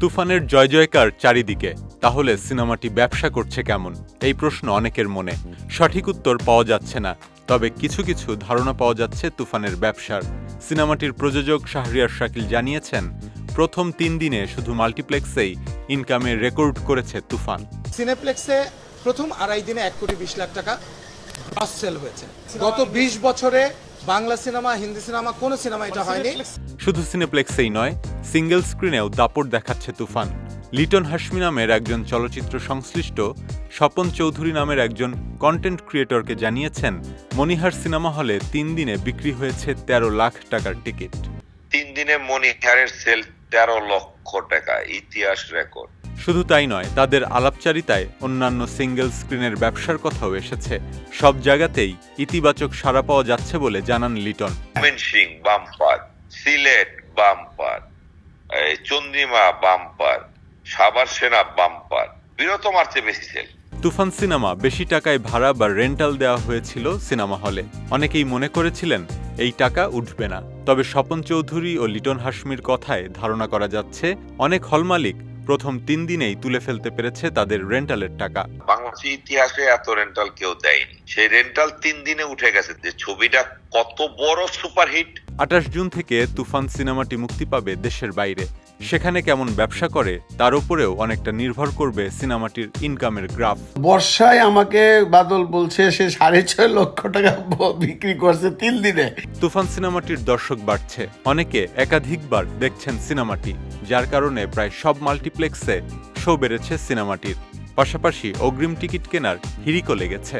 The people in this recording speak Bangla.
তুফানের জয় জয়কার চারিদিকে, তাহলে সিনেমাটি ব্যবসা করছে কেমন? এই প্রশ্ন অনেকের মনে। সঠিক উত্তর পাওয়া যাচ্ছে না, তবে কিছু কিছু ধারণা পাওয়া যাচ্ছে তুফানের ব্যবসার। সিনেমাটির প্রযোজক শাহরিয়ার শাকিল জানিয়েছেন, প্রথম তিন দিনে শুধু মাল্টিপ্লেক্সেই ইনকামের রেকর্ড করেছে তুফান। সিনেপ্লেক্সে প্রথম আড়াই দিনে এক কোটি বিশ লাখ টাকা ক্রস সেল হয়েছে। গত বিশ বছরে বাংলা সিনেমা হিন্দি সিনেমা কোনো সিনেমা এটা হয়নি। শুধু সিনেপ্লেক্সেই নয় সিঙ্গেল স্ক্রিনেও দাপট দেখাচ্ছে তুফান। লিটন হাসমি নামের একজন চলচ্চিত্র সংশ্লিষ্ট স্বপন চৌধুরী নামের একজন কন্টেন্ট ক্রিয়েটরকে জানিয়েছেন মনিহার সিনেমা হলে তিন দিনে বিক্রি হয়েছে তেরো লাখ টাকার টিকিট। তিন দিনে মনিহারের সেল তেরো লক্ষ টাকা ইতিহাস রেকর্ড শুধু তাই নয় তাদের আলাপচারিতায় অন্যান্য সিঙ্গেল স্ক্রিনের ব্যবসার কথাও এসেছে। সব জায়গাতেই ইতিবাচক সাড়া পাওয়া যাচ্ছে বলে জানান Liton. Singh bumper Sylhet bumper Chandrima bumper সাবার সেনা বাম্পার বিরত মারছে বেশি সেল তুফান সিনেমা বেশি টাকায় ভাড়া বা রেন্টাল দেওয়া হয়েছিল সিনেমা হলে। অনেকেই মনে করেছিলেন এই টাকা উঠবে না। তবে স্বপন চৌধুরী ও লিটন হাসমির কথায় ধারণা করা যাচ্ছে অনেক হল মালিক প্রথম তিন দিনেই তুলে ফেলতে পেরেছে তাদের রেন্টালের টাকা। বাংলাদেশের ইতিহাসে এত রেন্টাল কেউ দেয়নি। সেই রেন্টাল তিন দিনে উঠে গেছে যে ছবিটা কত বড় সুপারহিট আঠাশ জুন থেকে তুফান সিনেমাটি মুক্তি পাবে দেশের বাইরে। সেখানে কেমন ব্যবসা করে তার উপরেও অনেকটা নির্ভর করবে সিনেমাটির ইনকামের গ্রাফ বর্ষায় আমাকে বাদল বলছে সে সাড়ে ছয় লক্ষ টাকা বিক্রি করছে তিন দিনে। তুফান সিনেমাটির দর্শক বাড়ছে। অনেকে একাধিকবার দেখছেন সিনেমাটি যার কারণে প্রায় সব মাল্টিপ্লেক্সে শো বেড়েছে সিনেমাটির। পাশাপাশি অগ্রিম টিকিট কেনার হিড়িকও লেগেছে।